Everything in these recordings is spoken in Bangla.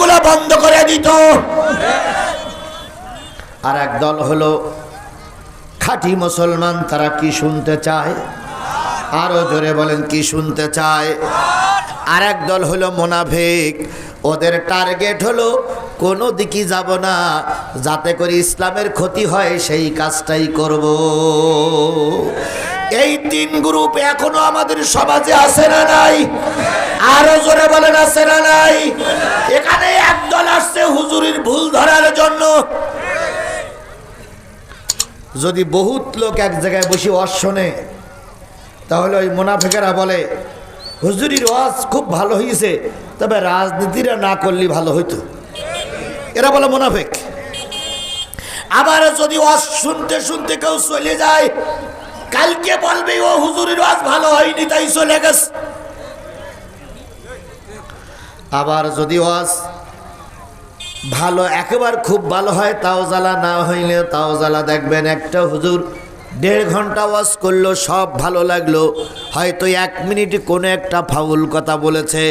গুলো বন্ধ করে দিত। আর এক দল হলো খাঁটি মুসলমান, তারা কি শুনতে চায়? আরও জোরে বলেন, কি শুনতে চায়? আর এক দল হলো মোনাফেক, ওদের টার্গেট হলো কোনো দিকে যাব না, যাতে করে ইসলামের ক্ষতি হয়, সেই কাজটাই করব। এই তিন গ্রুপ এখনও আমাদের সমাজে আছে না নাই? আরও জোরে বলেন, আছে না নাই? এখানে একদল আসছে হুজুরির ভুল ধরার জন্য। যদি বহুত লোক এক জায়গায় বসে ওয়াজ শোনে, তাহলে ওই মোনাফেকেরা বলে, হুজুরির ওয়াজ খুব ভালো হয়েছে তবে রাজনীতিরা না করলে ভালো হইতো। এরা বলে, মোনাফেক, আবার যদি ওয়াজ শুনতে শুনতে কেউ চলে যায় কালকে বলবে, ও হুজুরের ওয়াজ ভালো হয়নি, তাই চলে গেছে। আবার যদি ওয়াজ ভালো, একেবার খুব ভালো হয়, তাও জ্বালা না হইলে তাও জ্বালা দেখবেন একটা হুজুর দেড় ঘণ্টা ওয়াজ করল, সব ভালো লাগল। হয়তো এক মিনিট কোনো একটা ফাউল কথা বলেছে।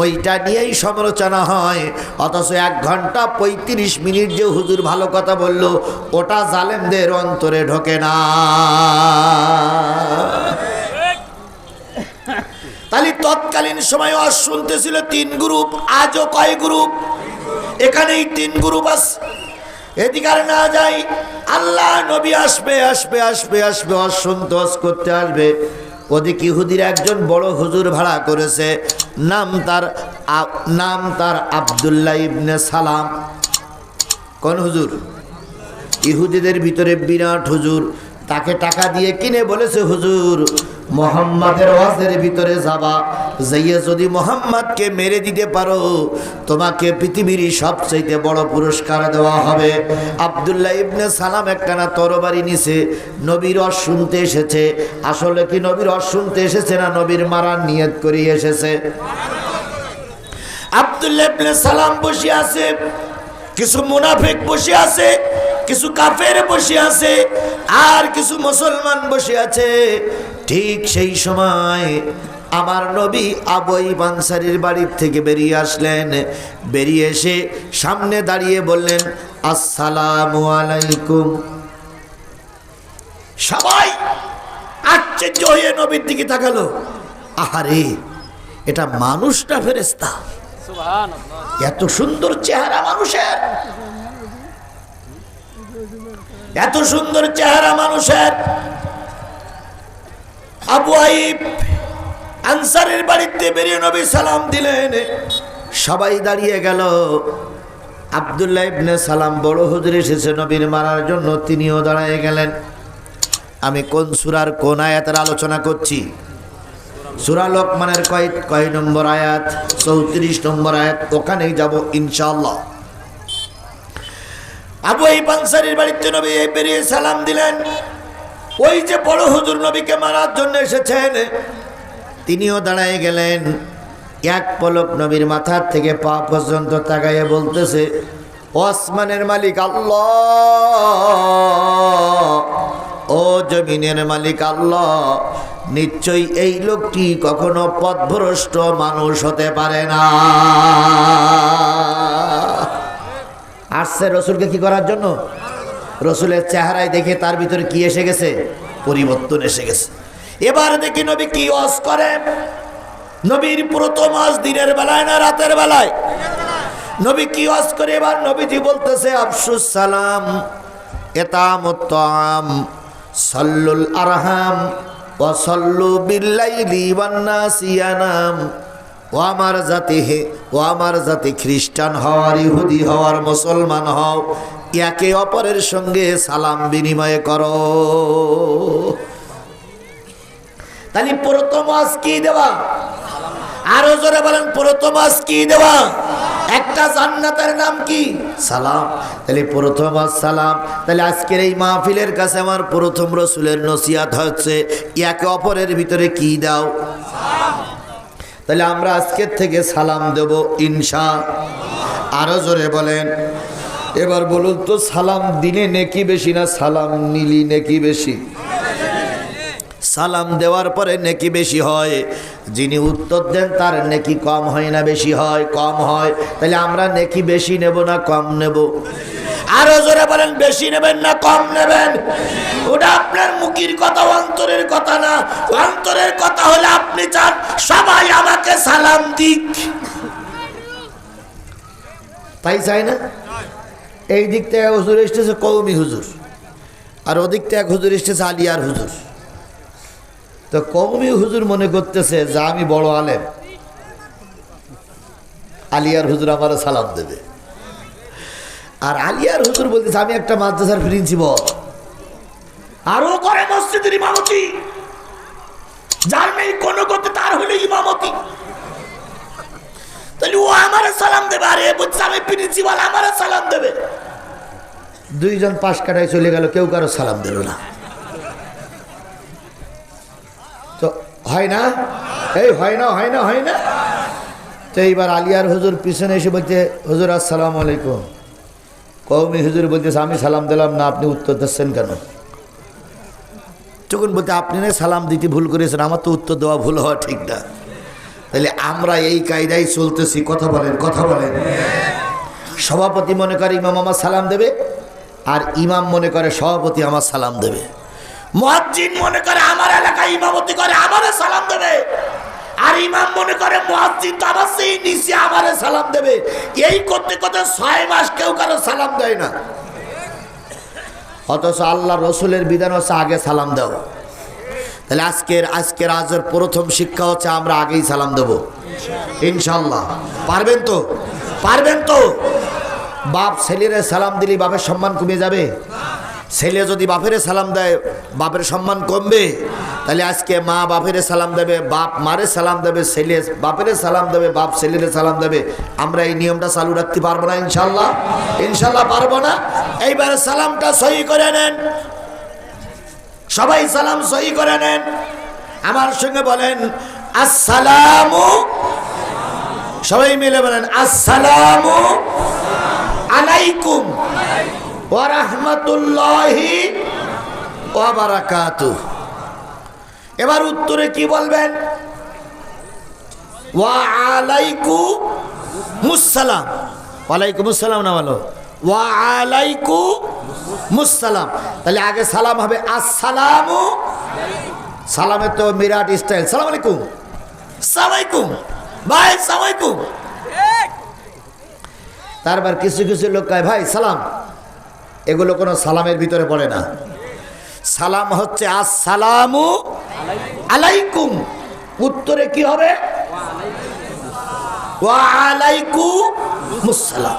ওইটা নিয়েই সমালোচনা হয়। অথচ এক ঘণ্টা পঁয়ত্রিশ মিনিট যে হুজুর ভালো কথা বলল, ওটা জালেমদের অন্তরে ঢোকে না। তাহলে তৎকালীন সময় ওয়াজ শুনতেছিল তিন গ্রুপ, আজও কয় গ্রুপ? এখানেই তিন গ্রুপ আছে। এদিকে না যাই, আল্লাহ নবী আসবে আসবে আসবে আসবে অসন্তোষ করতে আসবে। ওদিকে ইহুদির একজন বড় হুজুর ভাড়া করেছে, নাম তার নাম তার আবদুল্লাহ ইবনে সালাম। কোন হুজুর? ইহুদিদের ভিতরে বিরাট হুজুর। তাকে টাকা দিয়ে কিনে বলেছে, হুজুর, মোহাম্মদের ওয়াজের ভিতরে যাবা। যাইয়ে যদি মোহাম্মদকে মেরে দিতে পারো, তোমাকে পৃথিবীর সবচাইতে বড় পুরস্কার দেওয়া হবে। আবদুল্লাহ ইবনে সালাম একখানা তরবারি নিছে, নবীর রস শুনতে এসেছে। আসলে কি নবীর রস শুনতে এসেছে না নবীর মারার নিয়ত করে এসেছে? আবদুল্লাহ ইবনে সালাম বসে আছে, কিছু মুনাফিক বসে আছে কিছু কাফের বসে আছে আর কিছু মুসলমান বসে আছে। ঠিক সেই সময় আমার নবী আবই বানসারির বাড়ির থেকে বেরিয়ে আসলেন। বেরিয়ে এসে সামনে দাঁড়িয়ে বললেন আসসালামু আলাইকুম। সবাই আশ্চর্য হয়ে নবীর দিকে তাকালো। আহারে এটা মানুষটা ফেরেস্তা এত সুন্দর চেহারা মানুষের। এত সুন্দর চেহারা মানুষের। আবু আইব আনসারের বাড়িতে বেরিয়ে নবী সালাম দিলেন। সবাই দাঁড়িয়ে গেল। আবদুল্লাহ ইবনে সালাম বড় হুজুর এসেছে নবীর মারার জন্য, তিনিও দাঁড়িয়ে গেলেন। আমি কোন সুরার কোন আয়াতের আলোচনা করছি? সুরা লোকমানের কয় কয় নম্বর আয়াত? চৌত্রিশ নম্বর আয়াত, ওখানেই যাব ইনশাল্লাহ আবু এই পানসারির বাড়িতে নবী বেরিয়ে সালাম দিলেন। ওই যে বড় হুজুর নবীকে মারার জন্য এসেছেন, তিনিও দাঁড়ায় গেলেন। এক পলক নবীর মাথার থেকে পা পর্যন্ত তাকাইয়ে বলতেছে ওসমানের মালিক আল্লাহ, ও জমিনের মালিক আল্লাহ, নিশ্চয়ই এই লোকটি কখনো পথভ্রষ্ট মানুষ হতে পারে না। আসছে রসুলকে কি করার জন্য? রসুলের চেহারায় দেখে তার ভিতরে কি এসে গেছে? পরিবর্তন এসে গেছে। এবার দেখি নবী কি ওয়াজ করে নবীর প্রথম আজ দিনের বেলায় না রাতের বেলায়? নবী কি ওয়াজ করে? এবার নবীজি বলতেছে, আফসুস সালাম এতামুত্তাম সাল্লুল আরহাম ও সল্লু বিল্লাইলি ওয়ান্নাসিয়ানাম ও আমার জাতি হে, ও আমার জাতি খ্রিস্টান হওয়ার, ইহুদি হওয়ার, মুসলমান হও, একে অপরের সঙ্গে সালাম বিনিময় করো। তাহলে প্রথম আজ কি দেওয়া আরও জোরে বলেন, প্রথম আজ কি দেওয়া একটা জান্নাতের নাম কি? সালাম। তাহলে প্রথম সালাম। তাহলে আজকের এই মাহফিলের কাছে আমার প্রথম রসুলের নসিয়াত হচ্ছে, একে অপরের ভিতরে কি দাও? তাহলে আমরা আজকের থেকে সালাম দেব ইনশা। আরও জোরে বলেন। এবার বলুন তো, সালাম দিনে নেকি বেশি না সালাম নিলি নেকি বেশি? সালাম দেওয়ার পরে নেকি বেশি হয়, যিনি উত্তর দেন তার নেকি কম হয় না বেশি হয়, কম হয়। তাহলে আমরা নেকি বেশি নেব না কম নেব? আরও জোরে বলেন, বেশি নেবেন না, কম নেবেন? ওটা আপনার মুখের কথা, অন্তরের কথা না। অন্তরের কথা হলে আপনি চান, সবাই আমাকে সালাম দিক। তাই চাই না? এই দিক থেকে হুজুর এসেছে কৌমি হুজুর। আর ওদিক থেকে হুজুর এসেছে, আলিয়ার হুজুর। তো কৌমি হুজুর মনে করতেছে যে আমি বড় আলেম। আলিয়ার হুজুর আমার সালাম দেবে। আর আলিয়ার হুজুর বলতেছে, আমি একটা মাদ্রাসার প্রিন্সিপাল আরও করে মসজিদের ইমামতি। যার নেই কোনো করতে তার হলে ইমামতি। তাহলে ও আমার সালাম দেবে, আর বলছে আমি প্রিন্সিপাল আমার সালাম দেবে। দুইজন পাশ কাটায় চলে গেল, কেউ কারও সালাম দিল না। তো হয় না? এই হয় না হয় না হয় না? তো এইবার আলিয়ার হুজুর পিছনে এসে বলছে, হুজুর, আসসালাম আলাইকুম। কৌমি হুজুর বলতেছে, আমি সালাম দিলাম না, আপনি উত্তর দিচ্ছেন কেন? তখন বলতে, আপনি না সালাম দিতে ভুল করেছেন, আমার তো উত্তর দেওয়া ভুল হওয়া ঠিক না। তাহলে আমরা এই কায়দায় চলতেছি, কথা বলেন কথা বলেন। সভাপতি মনে করে, ইমাম আমার সালাম দেবে। আর ইমাম মনে করে, সভাপতি আমার সালাম দেবে। মুয়াজ্জিন মনে করে, আমার এলাকায় ইমামতি করে, আমারে সালাম দেবে। আর ইমাম মনে করে তো আমার সেই নিচে আমারে সালাম দেবে। এই করতে করতে ছয় মাস কেউ কারও সালাম দেয় না। অথচ আল্লাহ রসুলের বিধান হচ্ছে আগে সালাম দাও তাহলে আজকের আজকের আজের প্রথম শিক্ষা হচ্ছে আমরা আগেই সালাম দেব। ইনশাল্লাহ পারবেন তো? পারবেন তো? বাপ ছেলেরে সালাম দিলে বাপের সম্মান কমে যাবে? ছেলে যদি বাপেরে সালাম দেয়, বাপের সম্মান কমবে। তাহলে আজকে মা বাপেরে সালাম দেবে, বাপ মারে সালাম দেবে, ছেলে বাপেরে সালাম দেবে, বাপ ছেলেরে সালাম দেবে। আমরা এই নিয়মটা চালু রাখতে পারব না ইনশাল্লাহ ইনশাল্লাহ পারব না। এইবারে সালামটা সহি করে নেন। সবাই সালাম সহি করে নেন। আমার সঙ্গে বলেন, আসসালামু সবাই মিলে বলেন, আসসালামু আলাইকুম। এবার উত্তরে কি বলবেন? ওয়া ওয়ালাইকুম আসসালাম না ওয়া তাহলে আগে সালাম হবে আসসালামু। সালামের তো মিরাট স্টাইল। সালাম সালামালাইকুম। ভাই, সালামালাইকুম। তারপর কিছু কিছু লোক কয়, ভাই, সালাম। এগুলো কোনো সালামের ভিতরে পড়ে না। সালাম হচ্ছে আসসালামু আলাইকুম। উত্তরে কি হবে? মুসালাম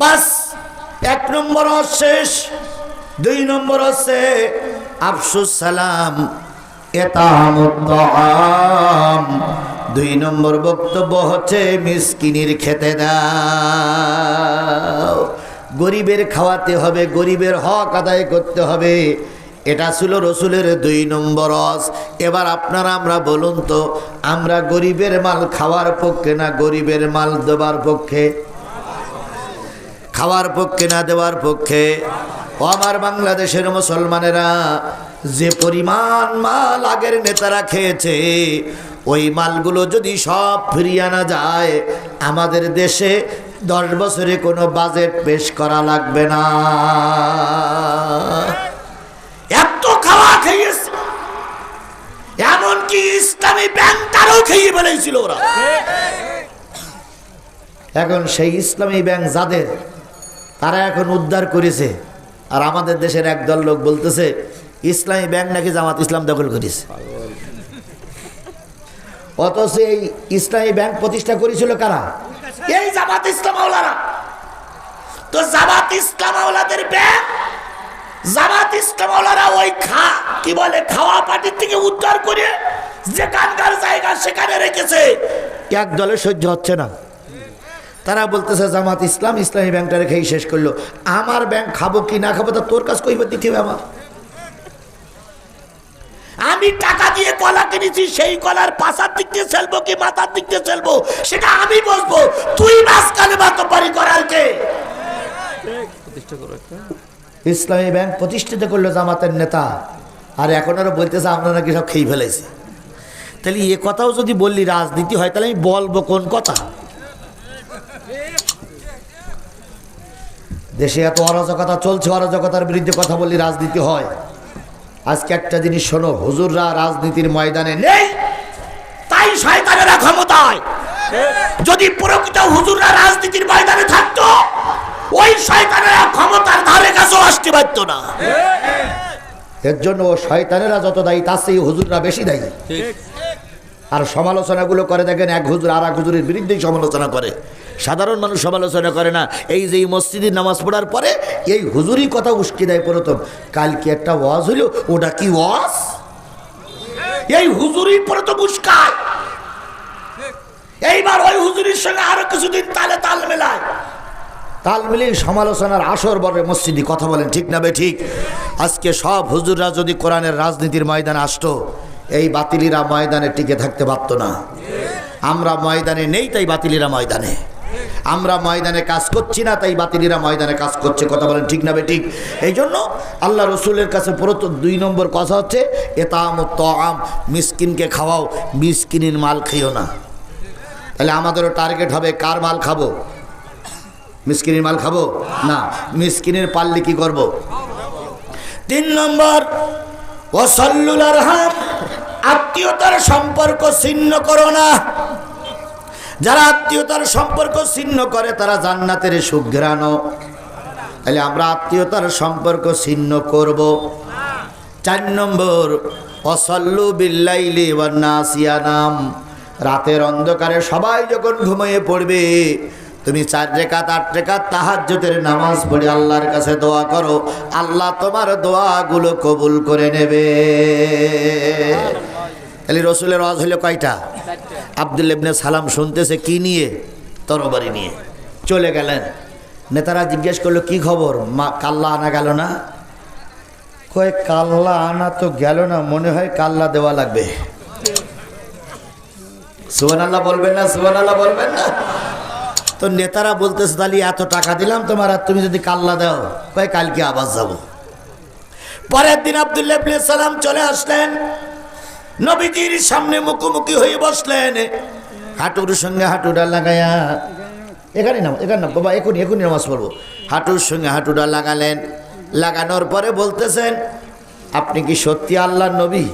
বাস, এক নম্বর শেষ, দুই নম্বর হচ্ছে আফসুস সালাম এতাম দুই নম্বর বক্তব্য হচ্ছে মিসকিনির খেতে দাও। গরিবের খাওয়াতে হবে, গরিবের হক আদায় করতে হবে। এটা ছিল রসুলের দুই নম্বর রস। এবার আপনারা আমরা বলুন তো, আমরা গরিবের মাল খাওয়ার পক্ষে না গরিবের মাল দেবার পক্ষে? খাওয়ার পক্ষে না দেওয়ার পক্ষে? আমার বাংলাদেশের মুসলমানেরা, যে পরিমাণ মাল আগের নেতারা খেয়েছে, ওই মালগুলো যদি সব ফিরিয়ে আনা যায়, আমাদের দেশে দশ বছরে কোনো বাজেট পেশ করা লাগবে না। এত খাওয়া খেয়েছে। এমনকি ইসলামী ব্যাংকটারও খেয়ে ফেলেছিল ওরা। এখন সেই ইসলামী ব্যাংক যাদের, তারা এখন উদ্ধার করেছে। আর আমাদের দেশের একদল লোক বলতেছে, ইসলামী ব্যাংক নাকি জামাত ইসলাম দখল করেছে। অথচ এই ইসলামী ব্যাংক প্রতিষ্ঠা করেছিল কারা? এই জামাত ইসলামাওলারা তো জামাত ইসলাম আওলাদের ব্যাংক জামাত ইসলাম আওলারা ওই খা, কি বলে, খাওয়া পাটির থেকে উদ্ধার করে যেখানকার জায়গা সেখানে রেখেছে। এক দলে সহ্য হচ্ছে না। তারা বলতেছে, জামাত ইসলাম, ইসলামী ব্যাংকটা রেখেই শেষ করল। আমার ব্যাংক খাব কি না খাব তা তোর কাছ কইবে দিতে হবে আমার। আমি টাকা দিয়ে কলা কিনেছি, সেই কলার পাশার দিক দিয়ে চলবো কি মাথার দিক দিয়ে চলবো সেটা আমি বসবো। তুই মাঝখানে বাতবারি করার কে ইসলামী ব্যাংক প্রতিষ্ঠিত করল জামাতের নেতা। আর এখন আরও বলতেছে, আমরা নাকি সব খেয়ে ফেলেছি। তাহলে এ কথাও যদি বললি রাজনীতি হয়, তাহলে আমি বলব কোন কথা? দেশে এত অরাজকতা চলছে, অরাজকতার বিরুদ্ধে কথা বললি রাজনীতি হয়। আজকে একটা জিনিস শোনো হুজুররা রাজনীতির ময়দানে নেই তাই শয়তানেরা ক্ষমতায়। যদি প্রকৃত হুজুররা রাজনীতির ময়দানে থাকতো ওই শয়তানেরা ক্ষমতার ধারে কাছেও আসতে পারতো না। এর জন্য শয়তানেরা যত দায়ী তার সেই হুজুররা বেশি দায়ী। আর সমালোচনাগুলো করে দেখেন, এক হুজুর আর এক হুজুরের বিরুদ্ধেই সমালোচনা করে। সাধারণ মানুষ সমালোচনা করে না। এই যে এই মসজিদের নামাজ পড়ার পরে এই হুজুরই কথা উস্কে দেয় প্রথম। কালকে একটা ওয়াজ হইল ওটা কি ওয়াজ? এই হুজুরই প্রথম উস্কায়। এইবার ওই হুজুরির সঙ্গে আরও কিছুদিন তালে তাল মেলায়। তাল মিলিয়ে সমালোচনার আসর বলে মসজিদে কথা বলেন, ঠিক না বে ঠিক? আজকে সব হুজুররা যদি কোরআনের রাজনীতির ময়দানে আসতো এই বাতিলিরা ময়দানে টিকে থাকতে পারতো না। আমরা ময়দানে নেই, তাই বাতিলিরা ময়দানে। আমরা ময়দানে কাজ করছি না, তাই বাতিলিরা ময়দানে কাজ করছে। কথা বলেন ঠিক না ঠিক এই জন্য আল্লাহ রসুলের কাছে প্রত দুই নম্বর কথা হচ্ছে এতাম আম মিসকিনকে খাওয়াও, মিসকিনের মাল খেয়েও না। তাহলে আমাদেরও টার্গেট হবে, কার মাল খাব? মিসকিনের মাল খাব? না, মিসকিনের পাল্লি কি করব? তিন নম্বর ওসল্লুল আরহাম আত্মীয়তার সম্পর্ক ছিন্ন করো না। যারা আত্মীয়তার সম্পর্ক ছিন্ন করে, তারা জান্নাতের সুঘ্রাণ তাহলে আমরা আত্মীয়তার সম্পর্ক ছিন্ন করব। চার নম্বর, অসল্লু বিল্লাইলি নাম। রাতের অন্ধকারে সবাই যখন ঘুমিয়ে পড়বে, তুমি চার রেখাত, আট রেখাত তাহাজ্জুদের নামাজ পড়ে আল্লাহর কাছে দোয়া করো। আল্লাহ তোমার দোয়াগুলো কবুল করে নেবে। তাহলে রসুলের আওয়াজ হইল কয়টা? আব্দুল ইবনে সালাম শুনতেছে কি নিয়ে? তরবারি নিয়ে। চলে গেলেন। নেতারা জিজ্ঞেস করল কি খবর? মা কাল্লা আনা গেল না? কয় কাল্লা আনা তো গেল না মনে হয় কাল্লা দেওয়া লাগবে। সুবান আল্লাহ বলবেন না সুবান আল্লাহ বলবেন না। তো নেতারা বলতেছে তাহলে এত টাকা দিলাম তোমার আর তুমি যদি কাল্লা দাও কয় কালকে আবার যাব। পরের দিন আবদুল্লাহ ইবনে সালাম চলে আসলেন। নবীজির সামনে মুখোমুখি হয়ে বসলেন। হাঁটুর সঙ্গে হাঁটুটা লাগায়া। এখানে নাম এখানে নাম, বাবা এখনই এখনই নামাজ পড়ব। হাঁটুর সঙ্গে হাঁটুটা লাগালেন। লাগানোর পরে বলতেছেন, আপনি কি সত্যি আল্লাহর নবী?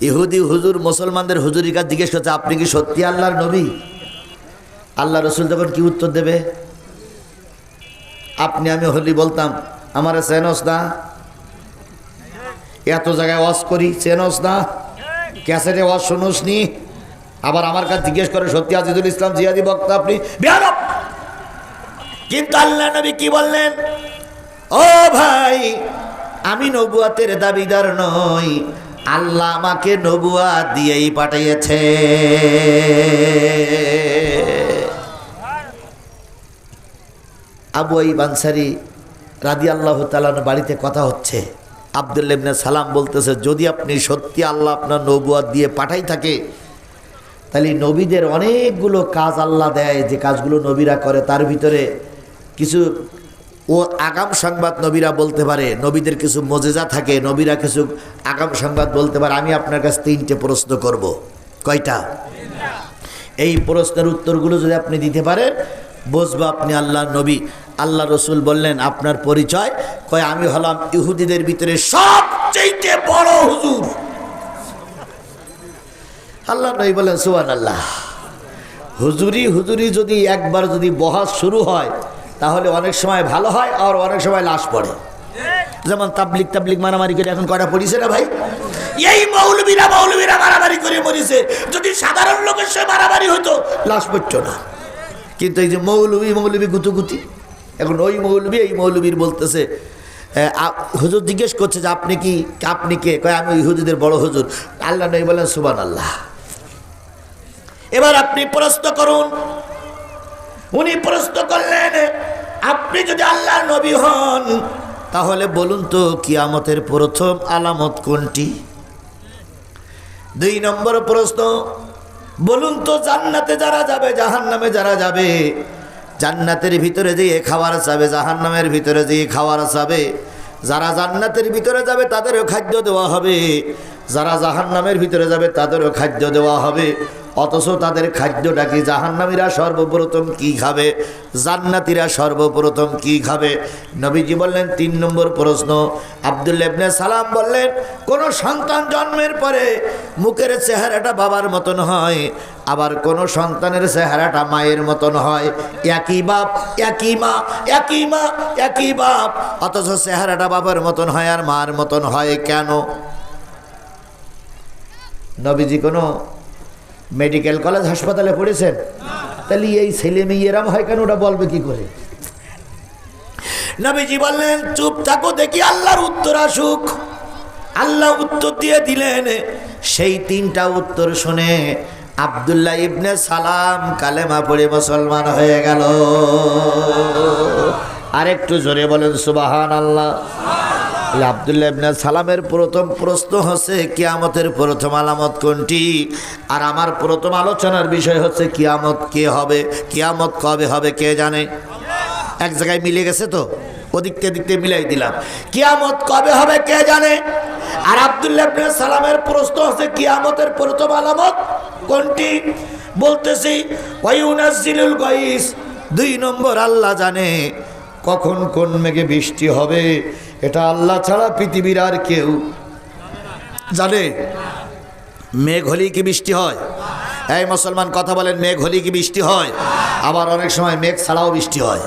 ইহুদি হুজুর, মুসলমানদের হুজুরির কাছে জিজ্ঞেস করছে, আপনি কি সত্যি আল্লাহর নবী? আল্লাহ রসুল তখন কি উত্তর দেবে? আপনি, আমি হলি বলতাম, আমার চেনস না। এত জায়গায় ওয়াজ করি, চেনস না? ক্যাসেটে ওয়াজ শুনোস নি? আবার আমার কাছে জিজ্ঞেস করে, সত্যি আজিজুল ইসলাম জিয়াদি বক্তা আপনি? কিন্তু আল্লাহ নবী কি বললেন? ও ভাই, আমি নবুয়াতের দাবিদার নই। আল্লাহ আমাকে নবুয়া দিয়েই পাঠিয়েছে। আবু আইব আনসারি রাদি আল্লাহ তালান বাড়িতে কথা হচ্ছে। আবদুল্লেবনে সালাম বলতেছে, যদি আপনি সত্যি আল্লাহ আপনার নবুয়াদ দিয়ে পাঠাই থাকে, তাহলে নবীদের অনেকগুলো কাজ আল্লাহ দেয়। যে কাজগুলো নবীরা করে, তার ভিতরে কিছু ও আগাম সংবাদ নবীরা বলতে পারে, নবীদের কিছু মজেজা থাকে, নবীরা কিছু আগাম সংবাদ বলতে পারে, আমি আপনার কাছে তিনটে প্রশ্ন করব। কয়টা? এই প্রশ্নের উত্তরগুলো যদি আপনি দিতে পারেন বুঝব আপনি আল্লাহ নবী। আল্লাহ রসুল বললেন, আপনার পরিচয়? কয়, আমি হলাম ইহুদিদের ভিতরে সবচেয়ে বড় হুজুর। আল্লাহ নবী বলেন সুবান আল্লাহ হুজুরি হুজুরি যদি একবার যদি বহাস শুরু হয়, তাহলে অনেক সময় ভালো হয় আর অনেক সময় লাশ পড়ে। যেমন তাবলিক তাবলিক মারামারি করে এখন কটা পড়িছে না ভাই? এই মৌলবীরা মৌলবীরা মারামারি করে মরিছে। যদি সাধারণ লোকের সে মারামারি হতো, লাশ পড়তো না। কিন্তু এই যে মৌলবী মৌলবী গুতুগুতি। এখন ওই মৌলবী, এই মৌলবীর বলতেছে হুজুর জিজ্ঞেস করছে যে আপনি কি, আপনি কে? কয়, আমি হুজুরদের বড় হুজুর। আল্লাহ নই বলেন সুবান আল্লাহ এবার আপনি প্রশ্ন করুন, উনি প্রশ্ন করলেন, আপনি যদি আল্লাহ নবী হন, তাহলে বলুন তো কিয়ামতের প্রথম আলামত কোনটি? দুই নম্বর প্রশ্ন বলুন তো, জান্নাতে যারা যাবে জাহান নামে যারা যাবে? জান্নাতের ভিতরে যেয়ে খাবার চাবে জাহান নামের ভিতরে যেয়ে খাওয়ার চাবে। যারা জান্নাতের ভিতরে যাবে, তাদেরও খাদ্য দেওয়া হবে। যারা জাহান নামের ভিতরে যাবে, তাদেরও খাদ্য দেওয়া হবে। অথচ তাদের খাদ্যটা কি জাহান্নামীরা সর্বপ্রথম কি খাবে? জান্নাতীরা সর্বপ্রথম কি খাবে? নবীজি বললেন, তিন নম্বর প্রশ্ন। আবদুল্লেবনে সালাম বললেন, কোন সন্তান জন্মের পরে মুখের চেহারাটা বাবার মতন হয়, আবার কোন সন্তানের চেহারাটা মায়ের মতন হয়। একই বাপ, একই মা একই মা, একই বাপ। অথচ চেহারাটা বাবার মতন হয় আর মার মতন হয় কেন? নবীজি কোনো মেডিকেল কলেজ হাসপাতালে পড়েছেন? তাহলে এই ছেলে মেয়ে এরাম হয় কেন? ওটা বলবে কি করে? নবীজি বললেন, চুপ থাকো, দেখি আল্লাহর উত্তর আসুক। আল্লাহ উত্তর দিয়ে দিলেন, সেই তিনটা উত্তর শুনে আবদুল্লাহ ইবনে সালাম কালেমা পড়ে মুসলমান হয়ে গেল। আরেকটু জোরে বলেন সুবাহান আল্লাহ আবদুল্লাহ ইবনে সালামের প্রথম প্রশ্ন হচ্ছে, কিয়ামতের প্রথম আলামত কোনটি? আর আমার প্রথম আলোচনার বিষয় হচ্ছে, কিয়ামত কে হবে? কিয়ামত কবে হবে কে জানে? এক জায়গায় মিলে গেছে তো? ওদিকতে দিকতে মিলাই দিলাম। কিয়ামত কবে হবে কে জানে? আর আবদুল্লাহ ইবনে সালামের প্রশ্ন হচ্ছে, কিয়ামতের প্রথম আলামত কোনটি? বলতেছি, ওয়াইউনাজ্জিলুল গাইস, দুই নম্বর আল্লাহ জানে কখন কোন মেঘে বৃষ্টি হবে। এটা আল্লাহ ছাড়া পৃথিবীর আর কেউ জানে? মেঘ হলেই কি বৃষ্টি হয়? এই মুসলমান কথা বলেন, মেঘ হলেই কি বৃষ্টি হয়? আবার অনেক সময় মেঘ ছাড়াও বৃষ্টি হয়।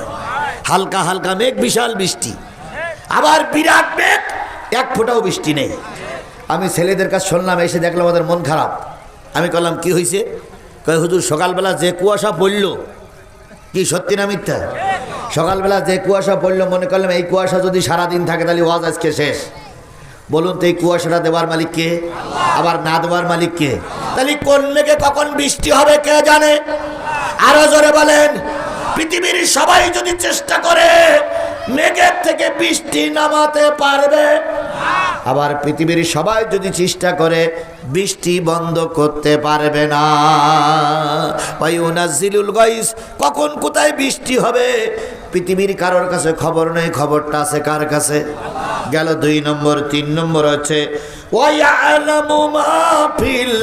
হালকা হালকা মেঘ, বিশাল বৃষ্টি। আবার বিরাট মেঘ, এক ফোঁটাও বৃষ্টি নেই। আমি ছেলেদের কাছে শুনলাম, এসে দেখলাম আমাদের মন খারাপ। আমি করলাম কি হয়েছে কয়, হুজুর, সকালবেলা যে কুয়াশা পড়ল, কি সত্যি না মিথ্যা? সকালবেলা যে কুয়াশা পড়ল, মনে করলাম এই কুয়াশা যদি সারাদিন থাকে, তাহলে ওয়াজ আজকে শেষ। বলুন তো, এই কুয়াশাটা দেওয়ার মালিক কে? আবার না দেওয়ার মালিক কে? তাহলে কোন মেঘে কখন বৃষ্টি হবে, কে জানে? আরও জোরে বলেন, পৃথিবীর সবাই যদি চেষ্টা করে, মেঘের থেকে বৃষ্টি নামাতে পারবে। আবার পৃথিবীর সবাই যদি চেষ্টা করে, বৃষ্টি বন্ধ করতে পারবে না। ভাই ওয়াইউনাজ্জিলুল গাইস, কখন কোথায় বৃষ্টি হবে? পৃথিবীর কারোর কাছে খবর নেই, খবরটা আছে কার কাছে? গেল দুই নম্বর, তিন নম্বর হচ্ছে, ওয়ায়ালামু মা ফিল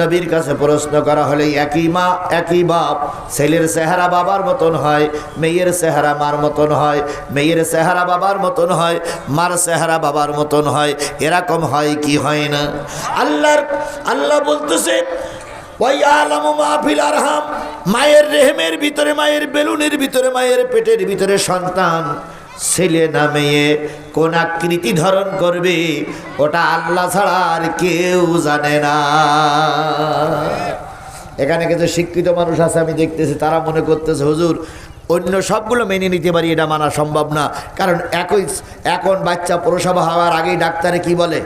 নবীর কাছে প্রশ্ন করা হলে একই মা, একই বাপ, ছেলের চেহারা বাবার মতন হয়, মেয়ের চেহারা মার মতন হয়, মেয়ের চেহারা বাবার মতন হয়, মার চেহারা বাবার মতন হয়, এরকম হয় কি হয় না? আল্লাহর, আল্লাহ বলতেছে, ওয়াইয়ালামু মা ফিল আরহাম মায়ের রেহেমের ভিতরে, মায়ের বেলুনের ভিতরে, মায়ের পেটের ভিতরে সন্তান। ছেলে না মেয়ে কোন আকৃতি ধারণ করবে, ওটা আল্লাহ ছাড়া আর কেউ জানে না। এখানে কিছু শিক্ষিত মানুষ আছে, আমি দেখতেছি, তারা মনে করতেছে, হুজুর, অন্য সবগুলো মেনে নিতে পারি, এটা মানা সম্ভব না। কারণ একই এখন বাচ্চা প্রসব হওয়ার আগেই ডাক্তারে কি বলে?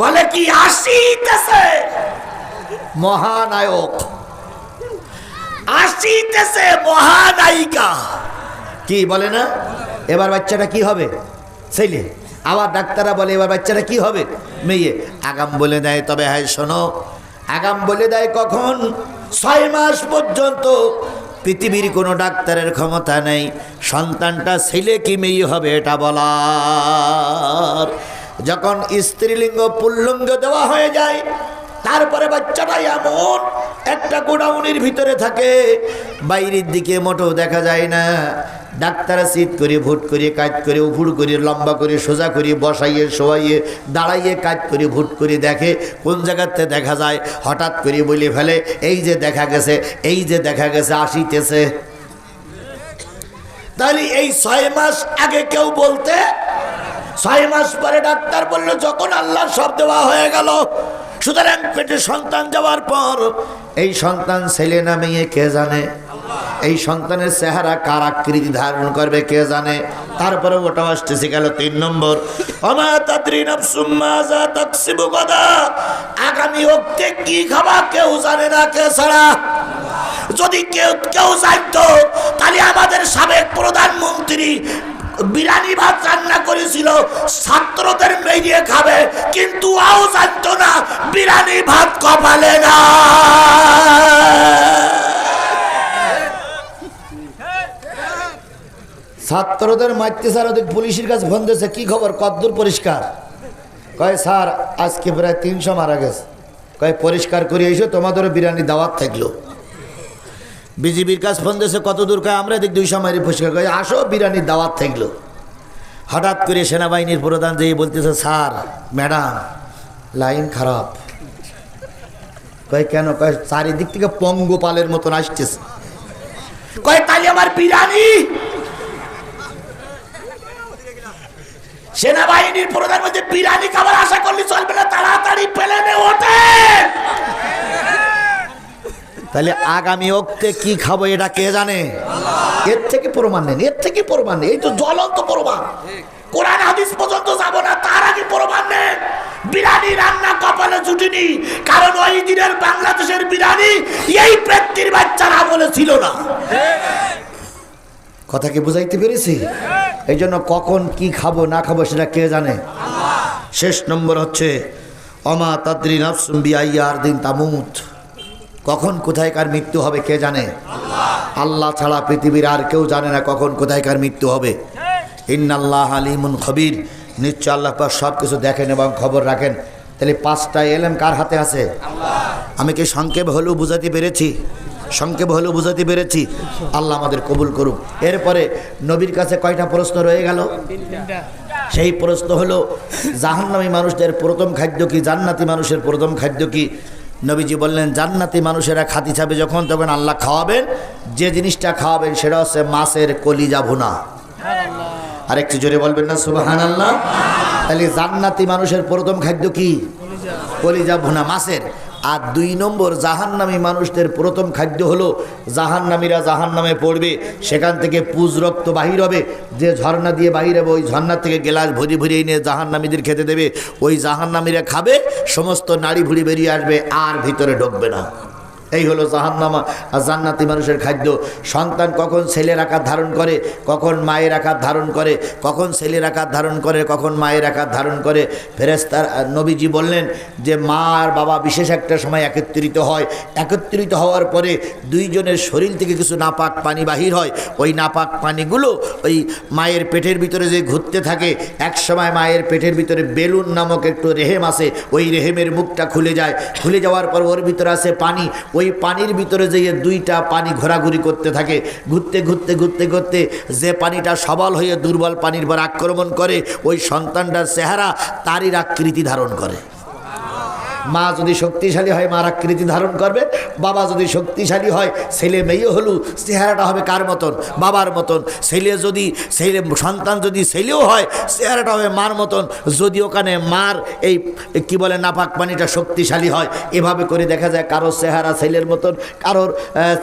বলে কি? আসিতেছে মহানায়ক। আসিতেছে মহানায়িকা। কি বলে না? এবার বাচ্চাটা কি হবে? ছেলে আবার ডাক্তাররা বলে, এবার বাচ্চাটা কি হবে? মেয়ে, আগাম বলে দেয়, তবে হ্যাঁ শোনো, আগাম বলে দেয় কখন? ছয় মাস পর্যন্ত। পৃথিবীর কোনো ডাক্তারের ক্ষমতা নেই। সন্তানটা ছেলে কি মেয়ে হবে, এটা বলার। যখন স্ত্রীলিঙ্গ পুল্লিঙ্গ দেওয়া হয়ে যায় তারপরে বাচ্চাটা এমন একটা গোডাউনের ভিতরে থাকে, বাইরের দিকে মোটেও দেখা যায় না। ডাক্তার শীত করে, ভুট করে, কাজ করে উফুড় করে, লম্বা করে, সোজা করে, বসাইয়ে, শোয়াইয়ে, দাঁড়াইয়ে কাজ করে, ভুট করে দেখে, কোন জায়গাতে দেখা যায়, হঠাৎ করে বলে ফেলে, এই যে দেখা গেছে, এই যে দেখা গেছে, আসিতেছে। তাহলে এই ছয় মাস আগে কেউ বলতে, ছয় মাস পরে ডাক্তার বলল, যখন আল্লাহ সব দেওয়া হয়ে গেল সুতরাং পেটে সন্তান যাওয়ার পর, এই সন্তান ছেলে না মেয়ে কে জানে? এই সন্তানের চেহারা কার আকৃতি ধারণ করবে কে জানে? তারপরে ওটা আসতেছে গেল তিন নম্বর। আগামী অক্তে কি খাবা কেউ জানে না কে ছাড়া। যদি কেউ কেউ জানতো, তাহলে আমাদের সাবেক প্রধানমন্ত্রী বিরিয়ানি ভাত রান্না করেছিল, ছাত্রদের মেরিয়ে খাবে, কিন্তু আও জানতো না বিরিয়ানি ভাত কপালে না। ছাত্রদের মারতে স্যার, ওদের পুলিশের কাছে ফোন দিয়েছে, কি খবর? কদ্দূর পরিষ্কার? কয়, স্যার, আজকে প্রায় তিনশো মারা গেছে। কয়, পরিষ্কার করে এসো, তোমাদেরও বিরিয়ানি দাওয়াত থাকল। বিজিবির কাছে ফোন দিয়েছে, কত দূর কয় আমরা দিক দুইশো মারি পরিষ্কার কয়, আসো বিরিয়ানির দাওয়াত থাকল। হঠাৎ করে সেনাবাহিনীর প্রধান যেই বলতেছে, স্যার, ম্যাডাম, লাইন খারাপ। কয়, কেন? কয়, চারিদিক থেকে পঙ্গপালের মতন আসতেছে। কয়, তাই আমার বিরিয়ানি সেনাবাহিনীর প্রধান বলছে বিরিয়ানি খাবার আশা করলে চলবে না, তাড়াতাড়ি প্লেনে ওঠে। তাহলে আগামী অক্তে কি খাব এটা কে জানে? এর থেকে প্রমাণ নেই, এর থেকে প্রমাণ নেই, এই তো জ্বলন্ত প্রমাণ। কোরআন হাদিস পর্যন্ত যাব না, তার আগে প্রমাণ নেন বিরিয়ানি রান্না কপালে জুটিনি, কারণ ওই দিনের বাংলাদেশের বিরিয়ানি এই ব্যক্তির বাচ্চারা বলেছিল না। কথা কি বুঝাইতে পেরেছি? এই জন্য কখন কি খাব, না খাব সেটা কে জানে? শেষ নম্বর হচ্ছে, অমা তাদ্রি নাফসুম বিআইয়ার দিন তামুত। কখন কোথায় কার মৃত্যু হবে কে জানে? আল্লাহ ছাড়া পৃথিবীর আর কেউ জানে না কখন কোথায় কার মৃত্যু হবে। ইন্নাল্লাহ আলিমুন খবির। নিশ্চয় আল্লাহ পাক সব কিছু দেখেন এবং খবর রাখেন। তাহলে পাঁচটা এলেম কার হাতে আছে? আমি কি সংক্ষেপ হলেও বুঝাতে পেরেছি? সংক্ষেপ হলেও বুঝাতে পেরেছি? আল্লাহ আমাদের কবুল করুক। এরপরে নবীর কাছে কয়টা প্রশ্ন রয়ে গেল? সেই প্রশ্ন হলো, জাহান্নামী মানুষদের প্রথম খাদ্য কি, জান্নাতি মানুষের প্রথম খাদ্য কি? নবীজি বললেন জান্নাতি মানুষেরা খাতি ছাবে যখন তখন আল্লাহ খাওয়াবেন যে জিনিসটা খাওয়াবেন সেটা হচ্ছে মাছের কলিজা ভুনা। আরেকটু জোরে বলবেন না সুবাহান আল্লাহ তাহলে জান্নাতি মানুষের প্রথম খাদ্য কি? কলিজা ভুনা মাছের। আর দুই নম্বর, জাহান্নামী মানুষদের প্রথম খাদ্য হলো জাহান্নামীরা জাহান্নামে পড়বে, সেখান থেকে পুজ রক্ত বাহির হবে, যে ঝর্ণা দিয়ে বাহির হবে, ওই ঝর্ণা থেকে গেলাস ভরি ভরি এনে জাহান্নামীদের খেতে দেবে, ওই জাহান্নামীরা খাবে, সমস্ত নাড়ি ভুড়ি বেরিয়ে আসবে, আর ভিতরে ঢুকবে না। এই হলো জাহান্নামা। আর জান্নাতি মানুষের খাদ্য। সন্তান কখন ছেলের আকার ধারণ করে, কখন মায়ের আকার ধারণ করে, কখন ছেলের আকার ধারণ করে, কখন মায়ের আকার ধারণ করে। ফেরেস্তার নবীজি বললেন যে, মা আর বাবা বিশেষ একটা সময় একত্রিত হয়। একত্রিত হওয়ার পরে দুইজনের শরীর থেকে কিছু নাপাক পানি বাহির হয়। ওই নাপাক পানিগুলো ওই মায়ের পেটের ভিতরে যে ঘুরতে থাকে, এক সময় মায়ের পেটের ভিতরে বেলুন নামক একটু রেহেম আছে ওই রেহেমের মুখটা খুলে যায়। খুলে যাওয়ার পর ওর ভিতরে আছে পানি। ওই পানির ভিতরে যেয়ে দুইটা পানি ঘোরাঘুরি করতে থাকে, ঘুরতে ঘুরতে ঘুরতে ঘুরতে যে পানিটা সবল হয়ে দুর্বল পানির পর আক্রমণ করে, ওই সন্তানটার চেহারা তারই আকৃতি ধারণ করে। মা যদি শক্তিশালী হয়, মার আকৃতি ধারণ করবে। বাবা যদি শক্তিশালী হয়, ছেলে মেয়ে হলু, চেহারাটা হবে কার মতন? বাবার মতন। ছেলে যদি, ছেলে, সন্তান যদি ছেলেও হয়, চেহারাটা হবে মার মতন। যদি ওখানে মার এই, কি বলে, নাপাক পানিটা শক্তিশালী হয়, এভাবে করে দেখা যায় কারোর চেহারা ছেলের মতন, কারোর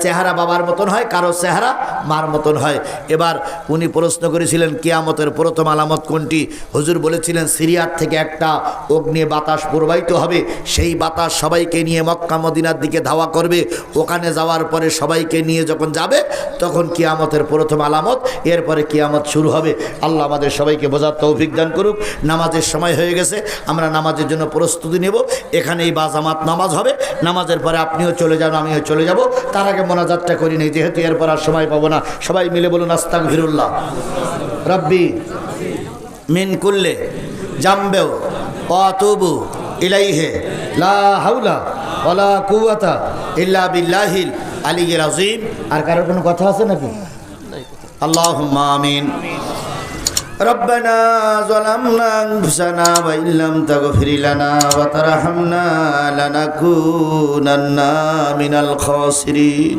চেহারা বাবার মতন হয়, কারোর চেহারা মার মতন হয়। এবার উনি প্রশ্ন করেছিলেন, কিয়ামতের প্রথম আলামত কোনটি? হুজুর বলেছিলেন, সিরিয়ার থেকে একটা অগ্নি বাতাস প্রবাহিত হবে সেই বাতাস সবাইকে নিয়ে মক্কা মদিনার দিকে ধাওয়া করবে। ওখানে যাওয়ার পরে সবাইকে নিয়ে যখন যাবে, তখন কিয়ামতের প্রথম আলামত, এরপরে কিয়ামত শুরু হবে। আল্লাহ আমাদের সবাইকে বোঝার তৌফিক দান করুক। নামাজের সময় হয়ে গেছে, আমরা নামাজের জন্য প্রস্তুতি নেব। এখানেই বাজামাত নামাজ হবে। নামাজের পরে আপনিও চলে যান, আমিও চলে যাব। তার আগে মোনাজাতটা করি নেই, যেহেতু এরপর আর সময় পাবো না। সবাই মিলে বলুন আস্তাক ভিরুল্লাহ রব্বি, মিন কুল্লে জাম্বেও পাতুবু ইলাইহে লা হাউলা ওয়ালা কুওয়াতা ইল্লা বিল্লাহিল আলিয়্যিল আযীম আর কারোর কোনো কথা আছে নাকি আল্লাহুম্মা আমিন ربنا ظلمنا أنفسنا وإن لم تغفر لنا وترحمنا لنكونن من الخاسرين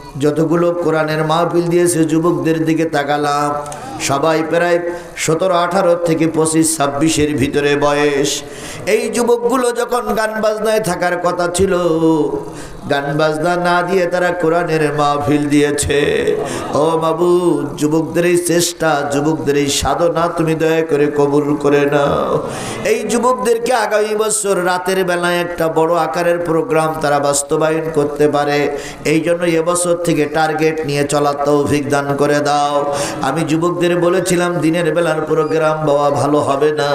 যতগুলো কোরআনের মাহফিল দিয়েছে যুবকদের দিকে তাকালাম। সবাই প্রায় সতেরো, আঠারো থেকে পঁচিশ, ছাব্বিশের ভিতরে বয়স। এই যুবকগুলো যখন গান বাজনায় থাকার কথা ছিল, গান বাজনা না দিয়ে তারা কোরআনের মাহফিল দিয়েছে। ও বাবু, যুবকদের এই চেষ্টা, যুবকদের এই সাধনা তুমি দয়া করে কবুল করে নাও। এই যুবকদেরকে আগামী বছর রাতের বেলায় একটা বড় আকারের প্রোগ্রাম তারা বাস্তবায়ন করতে পারে। এই জন্য এবছর থেকে টার্গেট নিয়ে চলার তৌফিক দান করে দাও। আমি যুবকদের বলেছিলাম, দিনের বেলার প্রোগ্রাম বাবা ভালো হবে না।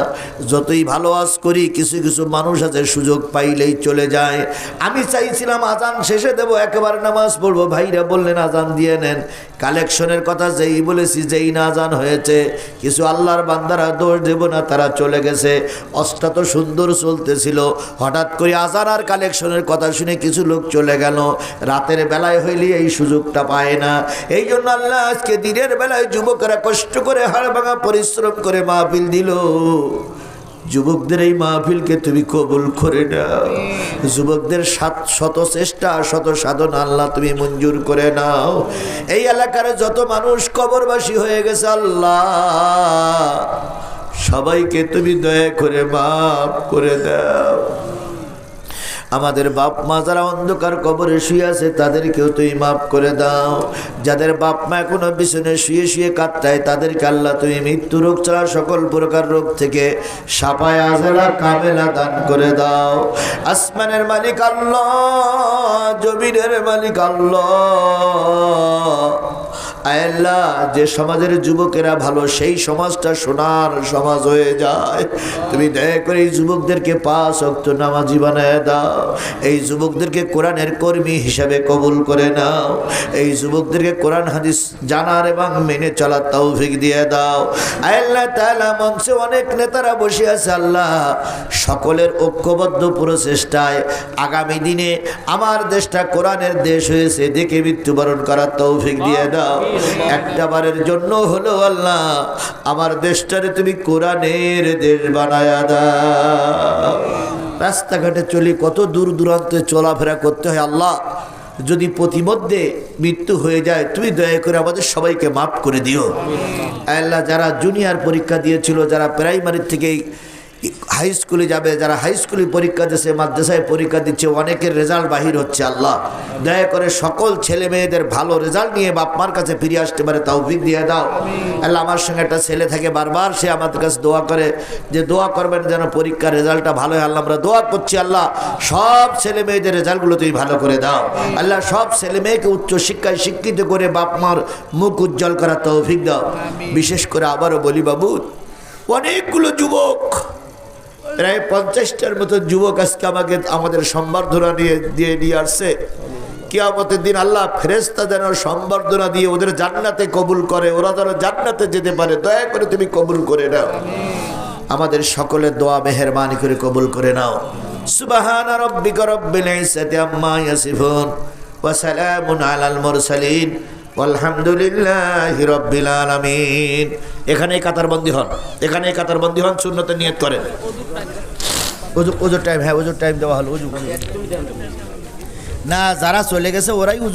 যতই ভালো আজ করি, কিছু কিছু মানুষ আছে, সুযোগ পাইলেই চলে যায়। আমি চাইছিলাম আজান শেষে দেবো, একেবারে নামাজ পড়ব। ভাইরা বললেন, আজান দিয়ে নেন। কালেকশনের কথা যেই বলেছি, যেই না আজান হয়েছে, কিছু আল্লাহর বান্দারা দোষ দেব না, তারা চলে গেছে। অষ্টা তো সুন্দর চলতেছিল। হঠাৎ করে আজান আর কালেকশনের কথা শুনে কিছু লোক চলে গেল। রাতের বেলায় হইলে এই সুযোগটা পায় না। এই জন্য আল্লাহ আজকে দিনের বেলায় যুবকেরা কষ্ট করে হাড় ভাঙা পরিশ্রম করে মাহফিল দিল। যুবকদের এই মাহফিলকে তুমি কবুল করে নাও। যুবকদের সাত শত চেষ্টা, শত সাধন আল্লাহ তুমি মঞ্জুর করে নাও। এই এলাকার যত মানুষ কবরবাসী হয়ে গেছে, আল্লাহ সবাইকে তুমি দয়া করে মাফ করে দাও। আমাদের বাপ মা যারা অন্ধকার কবরে শুয়ে আছে, তাদেরকেও তুই মাফ করে দাও। যাদের বাপ মা এখনও পিছনে শুয়ে শুয়ে কাটতায় তাদেরকে আল্লাহ তুমি মৃত্যু রোগ ছাড়া সকল প্রকার রোগ থেকে সাপায় আজেলা, কামেলা দান করে দাও। আসমানের মালিক আল্লাহ, জমিনের মালিক আল্লাহ। আল্লাহ, যে সমাজের যুবকেরা ভালো, সেই সমাজটা সোনার সমাজ হয়ে যায়। তুমি দয়া করে এই যুবকদেরকে পাঁচ অক্ত নামাজি বানায় দাও। এই যুবকদেরকে কোরআনের কর্মী হিসাবে কবুল করে নাও। এই যুবকদেরকে কোরআন, হাদিস জানার এবং মেনে চলার তৌফিক দিয়ে দাও। আল্লাহ তাআলা, মঞ্চে অনেক নেতারা বসে আছে আল্লাহ। সকলের ঐক্যবদ্ধ প্রচেষ্টায় আগামী দিনে আমার দেশটা কোরআনের দেশ হয়েছে, দেখে মৃত্যুবরণ করার তৌফিক দিয়ে দাও। একটা বারের জন্য হলো আল্লাহ, আমার দেশটারে তুমি কোরআনের দেশ বানায়া দাও। রাস্তাঘাটে চলি, কত দূর দূরান্তে চলাফেরা করতে হয় আল্লাহ। যদি প্রতিমধ্যে মৃত্যু হয়ে যায়, তুমি দয়া করে আমাদের সবাইকে মাফ করে দিও। আল্লাহ, যারা জুনিয়র পরীক্ষা দিয়েছিল, যারা প্রাইমারি থেকে হাই স্কুলে যাবে, যারা হাই স্কুলে পরীক্ষা দিচ্ছে মাদ্রাসায় পরীক্ষা দিচ্ছে, অনেকের রেজাল্ট বাহির হচ্ছে, আল্লাহ। দয়া করে সকল ছেলে মেয়েদের ভালো রেজাল্ট নিয়ে বাপ মার কাছে ফিরে আসতে পারে তাও দিয়ে দাও। আল্লাহ আমার সঙ্গে একটা ছেলে থাকে, বারবার সে আমাদের কাছে দোয়া করে, যে দোয়া করবেন যেন পরীক্ষার রেজাল্টটা ভালো হয়। আল্লাহ, আমরা দোয়া করছি, আল্লাহ, সব ছেলে মেয়েদের রেজাল্টগুলো তুমি ভালো করে দাও। আল্লাহ, সব ছেলে মেয়েকে উচ্চ শিক্ষায় শিক্ষিত করে বাপ মার মুখ উজ্জ্বল করার তৌফিক দাও। বিশেষ করে আবারও বলি, বাবু, অনেকগুলো যুবক প্রায় পঞ্চাশটার মতো যুবক আজকে আমাকে আমাদের সম্বর্ধনা নিয়ে, দিয়ে নিয়ে আসছে। কিয়ামতের দিন আল্লাহ ফেরেস্তা যেন সম্বর্ধনা দিয়ে ওদের জান্নাতে কবুল করে, ওরা যেন জান্নাতে যেতে পারে। দয়া করে তুমি কবুল করে নাও। আমাদের সকলের দোয়া মেহরবানি করে কবুল করে নাও। সুবাহান আলাল মুরসালিন। আলহামদুলিল্লাহ রব্বিল আলামিন। এখানে কাতারবন্দি হন। এখানে কাতারবন্দি হন শূন্যতে নিয়ত করেন। ওজু ওজুর টাইম হ্যাঁ টাইম দেওয়া হলো না, যারা চলে গেছে, ওরাই উজু